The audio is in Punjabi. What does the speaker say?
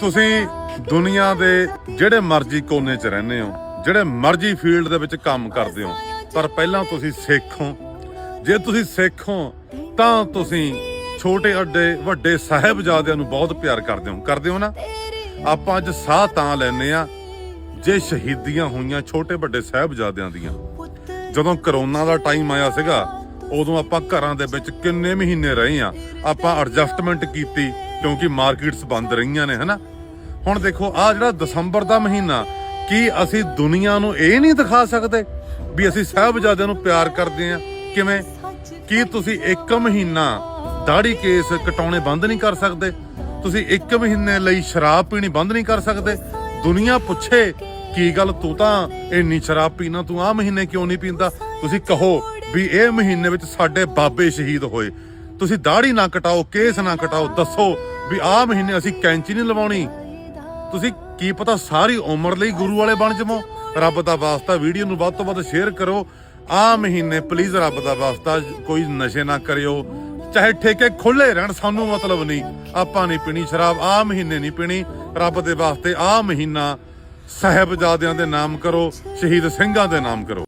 ਤੁਸੀਂ ਦੁਨੀਆ ਦੇ ਜਿਹੜੇ ਮਰਜ਼ੀ ਕੋਨੇ 'ਚ ਰਹਿੰਦੇ ਹੋ, ਜਿਹੜੇ ਮਰਜ਼ੀ ਫੀਲਡ ਦੇ ਵਿੱਚ ਕੰਮ ਕਰਦੇ ਹੋ, ਪਰ ਪਹਿਲਾਂ ਤੁਸੀਂ ਸਿੱਖ ਹੋ। ਜੇ ਤੁਸੀਂ ਸਿੱਖ ਹੋ, ਤਾਂ ਤੁਸੀਂ ਛੋਟੇ ਅੱਡੇ, ਵੱਡੇ ਸਾਹਿਬਜ਼ਾਦਿਆਂ ਨੂੰ ਬਹੁਤ ਪਿਆਰ ਕਰਦੇ ਹੋ। ਕਰਦੇ ਹੋ ਨਾ? ਆਪਾਂ ਅੱਜ ਸਾਹ ਤਾਂ ਲੈਨੇ ਆ ਜੇ ਸ਼ਹੀਦੀਆਂ ਹੋਈਆਂ ਛੋਟੇ ਵੱਡੇ ਸਾਹਿਬਜ਼ਾਦਿਆਂ ਦੀਆਂ। ਜਦੋਂ ਕਰੋਨਾ ਦਾ ਟਾਈਮ ਆਇਆ ਸੀਗਾ ਉਦੋਂ ਆਪਾਂ ਘਰਾਂ ਦੇ ਵਿੱਚ ਕਿੰਨੇ ਮਹੀਨੇ ਰਹੇ ਆ। ਆਪਾਂ ਐਡਜਸਟਮੈਂਟ ਕੀਤੀ, ਕਿਉਂਕਿ ਮਾਰਕੀਟਸ ਬੰਦ ਰਹੀਆਂ ਨੇ, ਹਨਾ? ਹੁਣ ਦੇਖੋ ਆ ਜਿਹੜਾ ਦਸੰਬਰ ਦਾ ਮਹੀਨਾ, ਕੀ ਅਸੀਂ ਦੁਨੀਆ ਨੂੰ ਇਹ ਨਹੀਂ ਦਿਖਾ ਸਕਦੇ ਵੀ ਅਸੀਂ ਸਾਹਿਬਜ਼ਾਦਿਆਂ ਨੂੰ ਪਿਆਰ ਕਰਦੇ ਆ? ਕਿਵੇਂ? ਕੀ ਤੁਸੀਂ ਇੱਕ ਮਹੀਨਾ ਦਾੜੀ ਕੇਸ ਕਟਾਉਣੇ ਬੰਦ ਨਹੀਂ ਕਰ ਸਕਦੇ? ਤੁਸੀਂ ਇੱਕ ਮਹੀਨੇ ਲਈ ਸ਼ਰਾਬ ਪੀਣੀ ਬੰਦ ਨਹੀਂ ਕਰ ਸਕਦੇ? ਦੁਨੀਆ ਪੁੱਛੇ, ਕੀ ਗੱਲ ਤੂੰ ਤਾਂ ਇੰਨੀ ਸ਼ਰਾਬ ਪੀਣਾ, ਤੂੰ ਆ ਮਹੀਨੇ ਕਿਉਂ ਨਹੀਂ ਪੀਂਦਾ? ਤੁਸੀਂ ਕਹੋ ਵੀ ਇਹ ਮਹੀਨੇ ਵਿੱਚ ਸਾਡੇ ਬਾਬੇ ਸ਼ਹੀਦ ਹੋਏ। ਤੁਸੀਂ ਦਾੜੀ ਨਾ ਕਟਾਓ, ਕੇਸ ਨਾ ਕਟਾਓ, ਦੱਸੋ ਵੀ ਆਹ ਮਹੀਨੇ ਅਸੀਂ ਕੈਂਚੀ ਨਹੀਂ ਲਵਾਉਣੀ। ਤੁਸੀਂ ਕੀ ਪਤਾ ਸਾਰੀ ਉਮਰ ਲਈ ਗੁਰੂ ਵਾਲੇ ਬਣ ਜਾਵੋ। ਰੱਬ ਦਾ ਵਾਸਤਾ ਵੀਡੀਓ ਨੂੰ ਵੱਧ ਤੋਂ ਵੱਧ ਸ਼ੇਅਰ ਕਰੋ। ਆ ਮਹੀਨੇ ਪਲੀਜ਼ ਰੱਬ ਦਾ ਵਾਸਤਾ, ਕੋਈ ਨਸ਼ੇ ਨਾ ਕਰਿਓ। ਚਾਹੇ ਠੇਕੇ ਖੁੱਲੇ ਰਹਿਣ, ਸਾਨੂੰ ਮਤਲਬ ਨਹੀਂ। ਆਪਾਂ ਨਹੀਂ ਪੀਣੀ ਸ਼ਰਾਬ ਆ ਮਹੀਨੇ ਨਹੀਂ ਪੀਣੀ। ਰੱਬ ਦੇ ਵਾਸਤੇ ਆ ਮਹੀਨਾ ਸਾਹਿਬਜ਼ਾਦਿਆਂ ਦੇ ਨਾਮ ਕਰੋ, ਸ਼ਹੀਦ ਸਿੰਘਾਂ ਦੇ ਨਾਮ ਕਰੋ।